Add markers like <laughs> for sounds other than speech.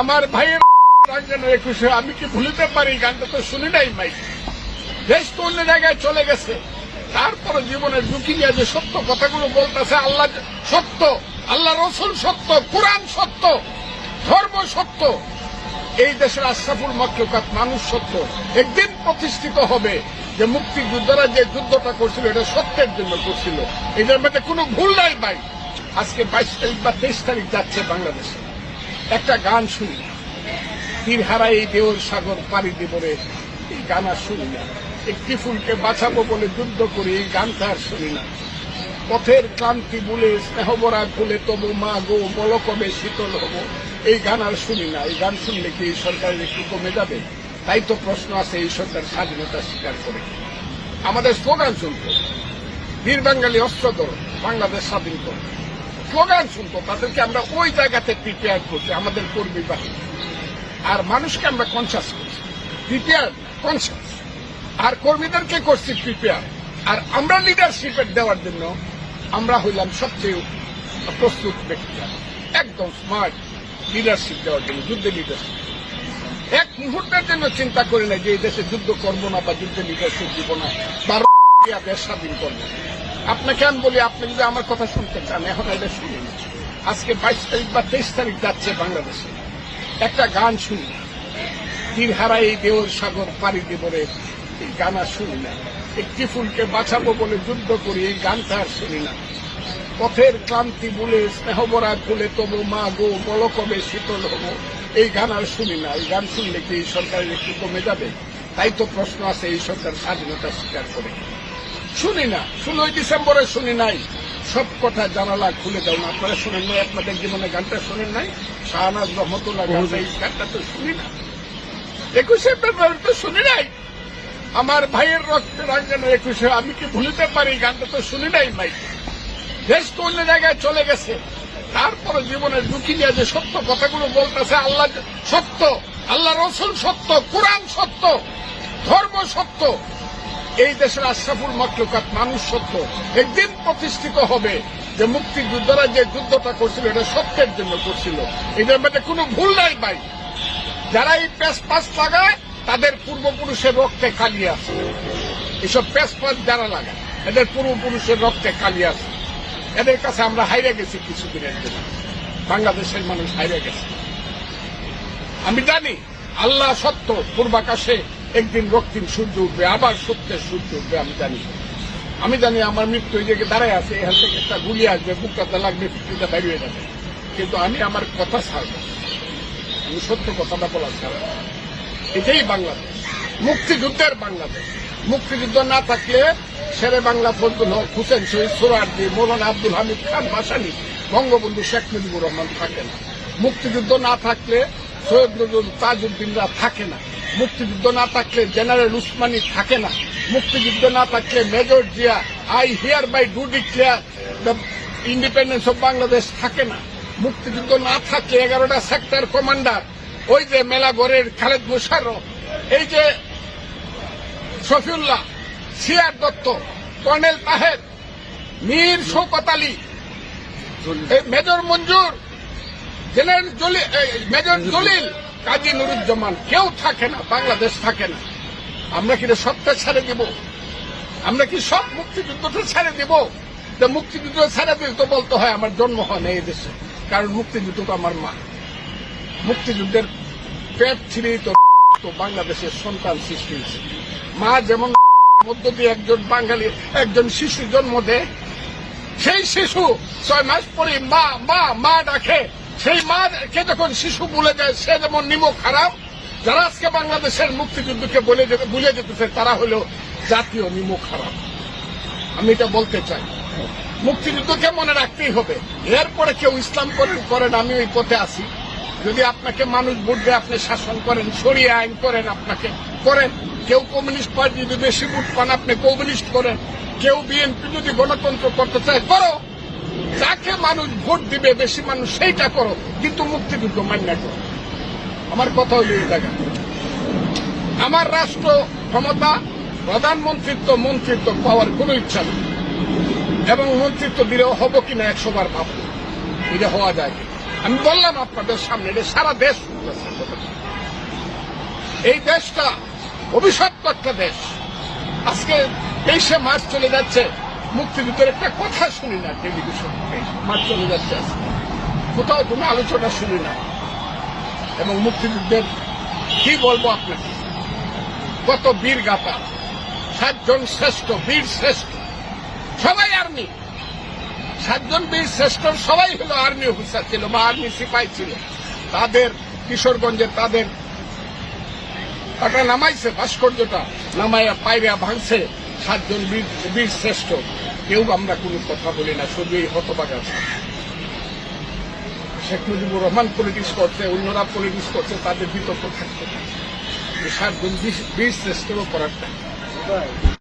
আমার ভাইয়ের <laughs> রঞ্জনের একুশে, আমি কি ভুলিতে পারি? গানটা তো শুনি নাই মাই দেশ তো অন্য জায়গায় চলে গেছে। তারপরে জীবনের ঝুঁকি নিয়ে যে সত্য কথাগুলো বলতেছে, আল্লাহ সত্য, আল্লাহ রসুল সত্য, কোরআন সত্য, ধর্ম সত্য। এই দেশের আশরাফুল মকলুকাত মানুষ সত্য। একদিন প্রতিষ্ঠিত হবে যে মুক্তিযোদ্ধারা যে যুদ্ধটা করছিল, এটা সত্যের জন্য করছিল। এটার মধ্যে কোনো ভুল নাই ভাই। আজকে বাইশ তারিখ বা তেইশ তারিখ যাচ্ছে বাংলাদেশে। একটা গান শুনি। তীর হারা এই দেওর সাগর পাড়ি দেবরে এই গান আর শুনি না। একটি ফুলকে বাঁচাবো বলে যুদ্ধ করি, এই গানটা আর শুনি না। পথের ক্লান্তি বলে স্নেহবরা খুলে তবু মা গো বল কবে শীতল হব। এই গান আর শুনি না। এই গান শুনলে কি এই সরকারের একটু কমে যাবে? তাই তো প্রশ্ন আছে, এই সরকার স্বাধীনতা স্বীকার করে আমাদের স্লোগান শুনতো বীর বাঙালি অস্ত্র বাংলাদেশ স্বাধীন করো স্লোগান শুনতো তাদেরকে আমরা ওই জায়গাতে প্রিপেয়ার করছি, আমাদের কর্মী বাহিনী। আর মানুষকে আমরা কনসাস করছি। প্রিপেয়ার কনসাস আর কর্মীদেরকে করছি প্রিপেয়ার আর আমরা লিডারশিপের দেওয়ার জন্য আমরা হইলাম সবচেয়ে প্রস্তুত ব্যক্তি। একদম স্মার্ট লিডারশিপ দেওয়ার জন্য, যুদ্ধে লিডারশিপ এক মুহূর্তের জন্য চিন্তা করি না যে এই দেশে যুদ্ধ করব না বা যুদ্ধে লিডারশিপ দিব না, বা দেশ স্বাধীন করব আপনাকে আমি বলি, আপনি যদি আমার কথা শুনতে চান, এখন এটা শুনুন আজকে বাইশ তারিখ বা তেইশ তারিখ যাচ্ছে বাংলাদেশে। একটা গান শুনি। তীর হারা এই দেওর সাগর পাড়ি দেবরে এই গান শুনি না। একটি ফুলকে বাঁচাবো বলে যুদ্ধ করি, এই গানটা আর শুনি না। পথের ক্লান্তি বলে স্নেহবরা খুলে তবু মা গো, বল কবে শীতল হব? এই গান আর শুনি না। এই গান শুনলে কি সরকারের একটু কমে যাবে? তাই তো প্রশ্ন আছে, এই সরকার স্বাধীনতা স্বীকার করে। শুনি না। ষোলোই ডিসেম্বরে শুনি নাই। সব কথা জানালা খুলে দাও না। আপনারা শুনেন নাই আপনাদের জীবনে গানটা শুনেন নাই? শাহনাজ রহমতুল্লাহ গানটা এই গানটা তো শুনি না। একুশে ফেব্রুয়ারি তো শুনি নাই। আমার ভাইয়ের রক্তে রঞ্জনের একুশে আমি কি ভুলিতে পারি? গানটা তো শুনি নাই ভাই। দেশ তো অন্য জায়গায় চলে গেছে। তারপরে জীবনের ঝুঁকি নিয়ে যে সত্য কথাগুলো বলতেছে আল্লাহ সত্য আল্লাহ রসুল সত্য কোরআন সত্য ধর্ম সত্য এই দেশের আশরাফুল মকলুকাত মানুষ সত্য একদিন প্রতিষ্ঠিত হবে যে মুক্তিযোদ্ধারা যে যুদ্ধটা করছিল, এটা সত্যের জন্য করছিল। এটার মধ্যে কোনো ভুল নাই ভাই। যারা এই প্যাস পাস লাগায়, তাদের পূর্বপুরুষের রক্তে কালি আছে। এসব প্যাস পাস যারা লাগায়, এদের পূর্বপুরুষের রক্তে কালি আছে। এদের কাছে আমরা হাইরে গেছি কিছুদিনের জন্য। বাংলাদেশের মানুষ হাইরে গেছে। আমি জানি, আল্লাহ সত্য, পূর্বাকাশে একদিন রক্তিম সূর্য উঠবে, আবার সত্যের সূর্য উঠবে, আমি জানি। আমি জানি আমার মৃত্যু এই জায়গায় দাঁড়ায় আছে, এখান থেকে একটা গুলি আসবে বুকটাতে লাগবে ফিফটিটা বেরিয়ে যাবে। কিন্তু আমি আমার কথা ছাড়ব আমি সত্য কথাটা বলা ছাড়ব এটাই বাংলাদেশ। মুক্তিযুদ্ধের বাংলাদেশ। মুক্তিযুদ্ধ না থাকলে শেরে বাংলা ফজলুল হক হুসেন শহীদ সোরারদি মৌলানা আব্দুল হামিদ খান ভাসানি বঙ্গবন্ধু শেখ মুজিবুর রহমান থাকে না। মুক্তিযুদ্ধ না থাকলে সৈয়দ নজরুল তাজউদ্দিনরা থাকে না। মুক্তিযুদ্ধ না থাকলে জেনারেল উসমানী থাকে না। মুক্তিযুদ্ধ না থাকলে major Zia I hereby do declare the independence of Bangladesh থাকে না। মুক্তিযুদ্ধ না থাকলে এগারোটা সেক্টর কমান্ডার ওই যে মেলাগড়ের খালেদ মুশারফ এই যে Shafiullah, CR Dutta, colonel Taher, Mir Shaukat Ali major Manzur, general major Jalil Kazi Nuruzzaman, কেউ থাকে না, বাংলাদেশ থাকে না। আমরা কি সবটা ছেড়ে দিব? আমরা কি সব মুক্তিযুদ্ধটা ছেড়ে দিব? যে মুক্তিযুদ্ধ ছেড়ে দিল তো বলতে হয় আমার জন্ম হয় না দেশে, কারণ মুক্তিযুদ্ধ তো আমার মা। মুক্তিযুদ্ধের পেট ছিঁড়েই তো তো বাংলাদেশের সন্তান সৃষ্টি হয়েছে। মা যেমন মধ্য দিয়ে একজন বাঙালি, একজন শিশু জন্ম দেয়, সেই শিশু ছয় মাস পরে মা মা মা ডাকে। সেই মাকে যখন শিশু বলে যায় সে যেমন নিমক খারাপ, যারা আজকে বাংলাদেশের মুক্তিযুদ্ধকে বলে ভুলে যেতেছে, তারা হলো জাতীয় নিমক খারাপ। আমি এটা বলতে চাই। মুক্তিযুদ্ধকে মনে রাখতেই হবে। এরপরে কেউ ইসলাম করেন করেন আমি ওই পথে আসি যদি আপনাকে মানুষ ভোট আপনি শাসন করেন, সরিয়ে আইন করেন আপনাকে। করেন। কেউ কমিউনিস্ট পার্টি যদি বেশি ভোট পান, আপনি কমিউনিস্ট করেন। কেউ বিএনপি যদি গণতন্ত্র করতে চায়, করো। যাকে মানুষ ভোট দিবে, বেশি মানুষ সেইটা করো, কিন্তু মুক্তিযুদ্ধ মান্য করো। আমার কথা হইল এই জায়গা আমার রাষ্ট্র ক্ষমতা প্রধানমন্ত্রিত্ব মন্ত্রিত্ব পাওয়ার কোনো ইচ্ছা নেই। এবং মন্ত্রিত্ব দিলেও হব কিনা একশো বার ভাববো এটা হওয়া যায়। আমি বললাম আপনাদের সামনে এটা সারা দেশ এই দেশটা অভিশপ্ত একটা দেশ। আজকে তেইশে মার্চ চলে যাচ্ছে। মুক্তিযুদ্ধের একটা কথা শুনি না টেলিভিশন মার্চ চলে যাচ্ছে আজকে কোথাও কোনো আলোচনা শুনি না। এবং মুক্তিযুদ্ধের কি বলব আপনাকে? কত বীর গাথা সাতজন শ্রেষ্ঠ, বীর শ্রেষ্ঠ, সবাই আর্মি। সাতজন বীর শ্রেষ্ঠ, সবাই হলো আর্মি অফিসার ছিল, বা আর্মি সিপাই ছিল। তাদের কিশোরগঞ্জে তাদের তাটা নামাইছে, ভাস্কর্যটা নামাইয়া পায়রা ভাঙছে। সাতজন বীর শ্রেষ্ঠ। কেউ আমরা কোনো কথা বলি না শুধু এই আছে। শেখ মুজিবুর রহমান পলিটিক্স করছে, অন্যরা পলিটিক্স করছে, তাদের বিতর্ক থাকতে পারে। সাতজন বীর- শ্রেষ্ঠেরও করার